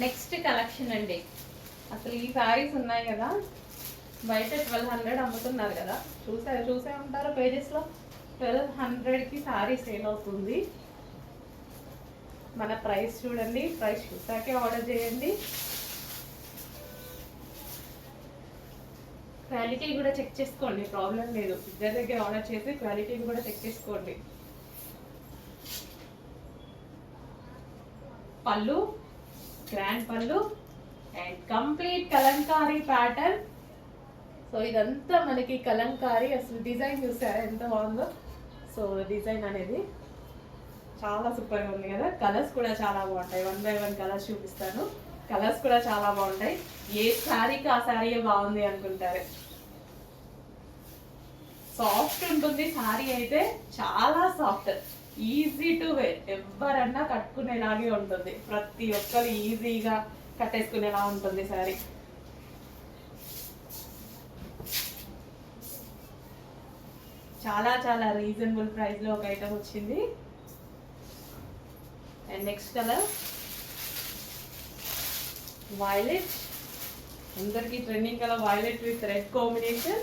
Next collection అండి. అసలు ఈ శారీస్ ఉన్నాయి కదా. బయట ట్వెల్వ్ హండ్రెడ్ అమ్ముతున్నారు కదా. చూసే చూసే ఉంటారు పేజెస్లో ట్వెల్వ్ హండ్రెడ్కి శారీ సేల్ అవుతుంది. మన ప్రైస్ చూడండి. ప్రైస్ చూసాకే ఆర్డర్ చేయండి. క్వాలిటీ కూడా చెక్ చేసుకోండి. ప్రాబ్లం లేదు. ఇద్దరి దగ్గర ఆర్డర్ చేసి క్వాలిటీ కూడా చెక్ చేసుకోండి. పళ్ళు గ్రాండ్ పళ్ళు and complete kalamkari pattern so ఇదంతా మనకి కలంకారీ అసలు డిజైన్ చూసారా? ఎంత బాగుందో. సో డిజైన్ అనేది చాలా సూపర్గా ఉంది కదా. కలర్స్ కూడా చాలా బాగుంటాయి. వన్ బై వన్ కలర్స్ చూపిస్తాను. కలర్స్ కూడా చాలా బాగుంటాయి. ఏ శారీకి ఆ శారీ బాగుంది అనుకుంటారు? సాఫ్ట్ ఉంటుంది. శారీ అయితే చాలా సాఫ్ట్ ఈజీ టు వేర్ ఎవరన్నా కట్టుకునేలాగే ఉంటుంది. ప్రతి ఒక్కరు ఈజీగా కట్టేసుకునేలా ఉంటుంది సారీ చాలా చాలా రీజనబుల్ ప్రైస్లో ఒక ఐటమ్ వచ్చింది. అండ్ నెక్స్ట్ కలర్ వైలెట్ అందరికి trending colour violet with red combination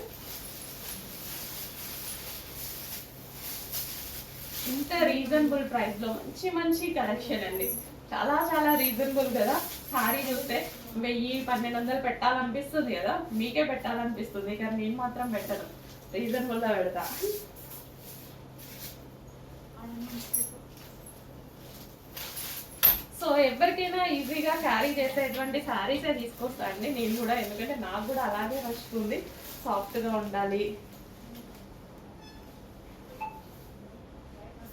ఇంత రీజనబుల్ ప్రైస్లో మంచి మంచి కలెక్షన్ అండి. చాలా చాలా రీజనబుల్ కదా? సారీ చూస్తే వెయ్యి పన్నెండు వందలు పెట్టాలనిపిస్తుంది కదా? మీకే పెట్టాలనిపిస్తుంది కానీ నేను మాత్రం పెట్టను. రీజనబుల్గా పెడతా. సో ఎవరికైనా ఈజీగా క్యారీ చేసేటువంటి శారీసే తీసుకొస్తా అండి. నేను కూడా ఎందుకంటే నాకు కూడా అలాగే నచ్చుతుంది సాఫ్ట్గా ఉండాలి.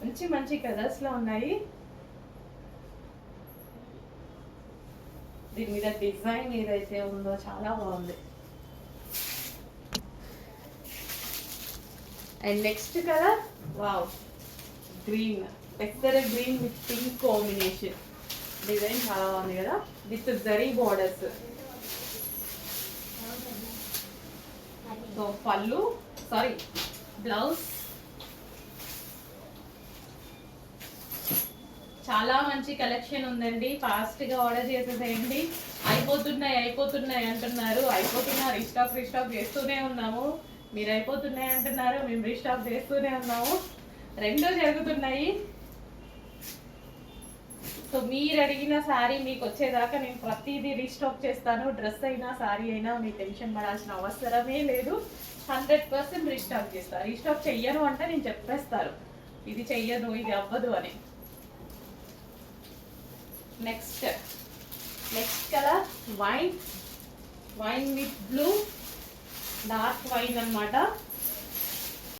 మంచి మంచి కలర్స్లో ఉన్నాయి. దీని మీద డిజైన్ ఏదైతే ఉందో చాలా బాగుంది. And next colour wow green పెసర green with pink combination design చాలా బాగుంది కదా? విత్ జరీ బార్డర్స్ సో పళ్ళు సారీ బ్లౌజ్ చాలా మంచి కలెక్షన్ ఉందండి. ఫాస్ట్గా ఆర్డర్ చేసేసేయండి. అయిపోతున్నాయి అయిపోతున్నాయి అంటున్నారు. అయిపోతున్నా రీస్టాక్ రీస్టాక్ చేస్తూనే ఉన్నాము. మీరు అయిపోతున్నాయి అంటున్నారు. మేము రీస్టాక్ చేస్తూనే ఉన్నాము. రెండూ జరుగుతున్నాయి. సో మీరు అడిగిన శారీ మీకు వచ్చేదాకా నేను ప్రతిదీ రీస్టాక్ చేస్తాను. డ్రెస్ అయినా శారీ అయినా మీకు టెన్షన్ పడాల్సిన అవసరమే లేదు. హండ్రెడ్ పర్సెంట్ రీస్టాక్ చేస్తాను రీస్టాక్ చెయ్యను అంటే నేను చెప్పేస్తారు. ఇది చెయ్యను ఇది అవ్వదు అని. Next next colour wine wine with blue dark wine అన్నమాట.